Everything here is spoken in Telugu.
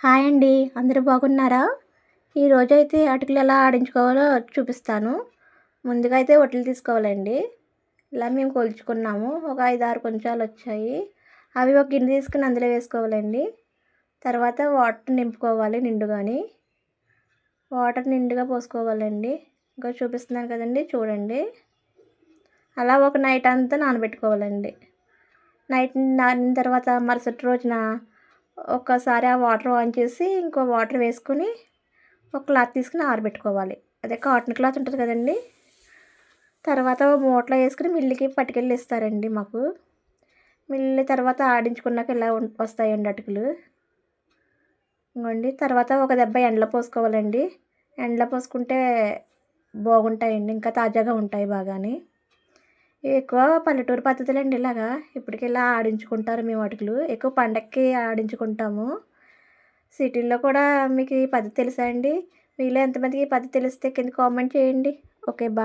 హాయ్ అండి. అందరూ బాగున్నారా? ఈరోజు అయితే అటుకులు ఎలా ఆడించుకోవాలో చూపిస్తాను. ముందుగా అయితే ఒట్లు తీసుకోవాలండి. ఇలా మేము కొలుచుకున్నాము. ఒక ఐదు ఆరు కొంచాలు వచ్చాయి. అవి ఒక గిన్నె తీసుకుని అందులో వేసుకోవాలండి. తర్వాత వాటర్ నింపుకోవాలి నిండుగాని. వాటర్ నిండుగా పోసుకోవాలండి. ఇంకా చూపిస్తున్నాను కదండి చూడండి. అలా ఒక నైట్ అంతా నానబెట్టుకోవాలండి. నైట్ నానిన తర్వాత మరుసటి రోజున ఒక్కసారి ఆ వాటర్ ఆన్ చేసి ఇంకో వాటర్ వేసుకొని ఒక క్లాత్ తీసుకుని ఆరబెట్టుకోవాలి. అదే కాటన్ క్లాత్ ఉంటుంది కదండి. తర్వాత మూటలో వేసుకుని మిల్లుకి పట్టుకెళ్ళి ఇస్తారండి మాకు. మిల్లు తర్వాత ఆడించుకున్నాక ఇలా వస్తాయండి అటుకులు. ఇంకోండి తర్వాత ఒక దెబ్బ ఎండలో పోసుకోవాలండి. ఎండలో పోసుకుంటే బాగుంటాయండి ఇంకా తాజాగా ఉంటాయి బాగానే. ఎక్కువ పల్లెటూరు పద్ధతులు అండి ఇలాగా. ఇప్పటికి ఇలా ఆడించుకుంటారు మేము అటుకులు. ఎక్కువ పండక్కి ఆడించుకుంటాము. సిటీల్లో కూడా మీకు ఈ పద్ధతి తెలుసా అండి? మీలో ఎంతమందికి ఈ పద్ధతి తెలిస్తే కింద కామెంట్ చేయండి. Okay bye.